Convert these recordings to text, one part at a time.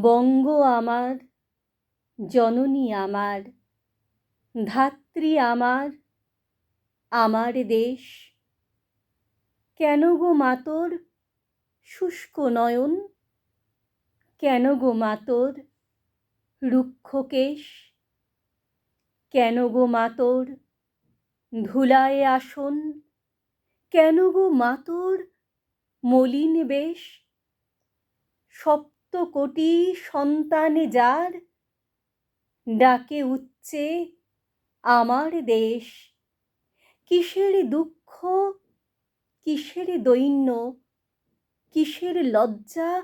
বঙ্গ আমার, জননী আমার, ধাত্রী আমার আমার দেশ। কেন গো মাতোর শুষ্ক নয়ন? কেন গো মাতোর রুক্ষ কেশ? কেন গো মাতোর ধুলায় আসন? কেন গো মাতোর মলিন বেশ? কোটি সন্তান যার? ডাকে উচ্চে আমার দেশ। কিসের দুঃখ? কিসের দৈন্য? কিসের লজ্জা?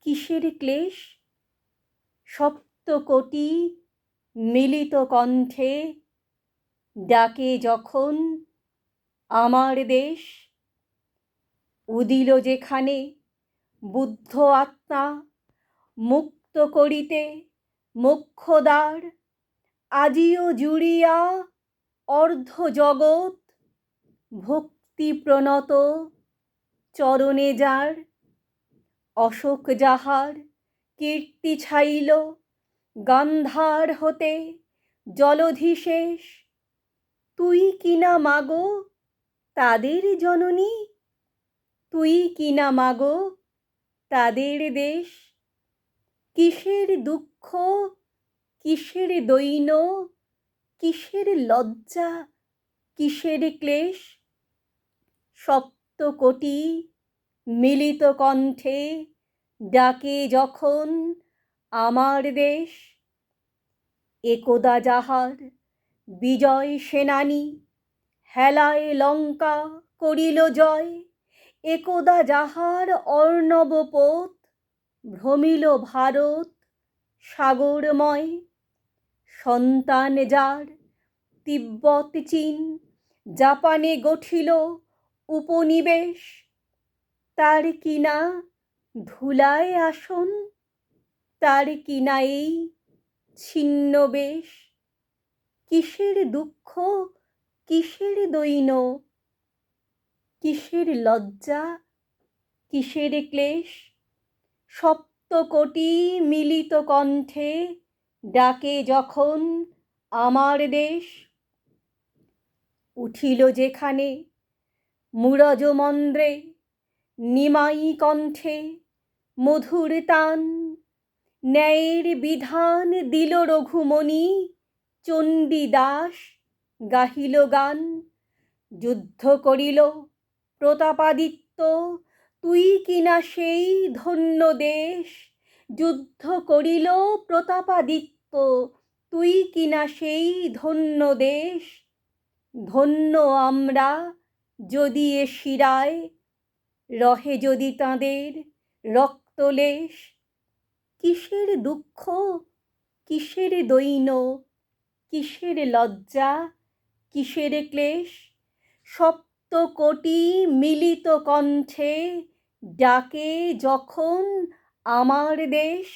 কিসের ক্লেশ? সপ্ত কোটি মিলিত কণ্ঠে ডাকে যখন আমার দেশ। উদিল যেখানে বুদ্ধ আত্মা মুক্ত করিতে মোক্ষদ্বার আজিও জুড়িয়া অর্ধ জগৎ ভক্তি প্রণত চরণে যার অশোক যাহার কীর্তি ছাইল গান্ধার হতে জলধিশেষ। তুই কিনা মাগো তাদের জননী? তুই কিনা মাগো তাদের দেশ? কিসের দুঃখ? কিসের দৈন? কিসের লজ্জা? কিসের ক্লেশ? সপ্ত কোটি মিলিত কণ্ঠে ডাকে যখন আমার দেশ। একদা যাহার বিজয় সেনানী হেলায় লঙ্কা করিল জয়। একদা যাহার অর্ণব পোত ভ্রমিল ভারত সাগরময়। সন্তান যার তিব্বত চীন, জাপানে গঠিল উপনিবেশ, তার কিনা ধুলায় আসন, তার কিনা এই ছিন্ন বেশ? কিসের দুঃখ, কিসের দৈন কিসের লজ্জা, কিসের ক্লেশ? সপ্ত কোটি মিলিত কণ্ঠে ডাকে যখন আমার দেশ। উঠিল যেখানে মুরজ মন্দ্রে নিমাই কণ্ঠে মধুর তান। ন্যায়ের বিধান দিল রঘুমণি, চণ্ডীদাস গাহিল গান। যুদ্ধ করিল প্রতাপাদিত্য, তুই কিনা সেই ধন্য দেশ? যুদ্ধ করিল প্রতাপাদিত্য, তুই কিনা সেই ধন্য দেশ? ধন্য আমরা যদি এ শিরায়, রহে যদি তাঁদের রক্তলেশ। কিসের দুঃখ, কিসের দৈন, কিসের লজ্জা, কিসের ক্লেশ? সপ্ত কোটি মিলিত কণ্ঠে ডাকে যখন আমার দেশ।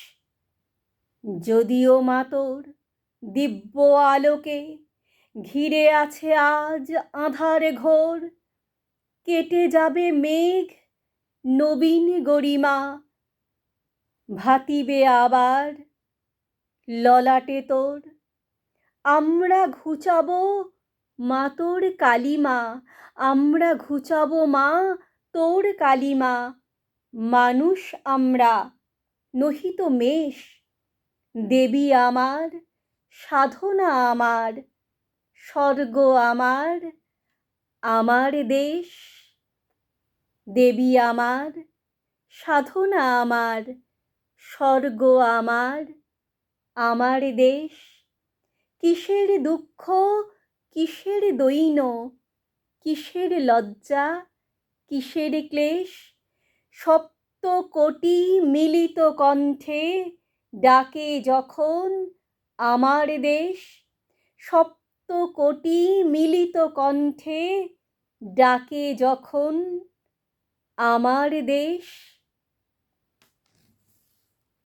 যদিও মাতর দিব্য আলোকে ঘিরে আছে আজ আধার ঘোর, কেটে যাবে মেঘ নবীন গরিমা। ভাতিবে আবার ললাটে তোর, আমরা ঘুচাবো মা তোর কালিমা, আমরা ঘুচাবো মা তোর কালিমা। মানুষ আমরা নহিত মেষ। দেবী আমার, সাধনা আমার। স্বর্গ আমার আমার দেশ। দেবী আমার, সাধনা আমার। স্বর্গ আমার আমার দেশ। কিসের দুঃখ কিসের দৈন? কিসের লজ্জা? কিসের ক্লেশ? সপ্ত কোটি মিলিত কণ্ঠে ডাকে যখন আমার দেশ, সপ্ত কোটি মিলিত কণ্ঠে ডাকে যখন আমার দেশ।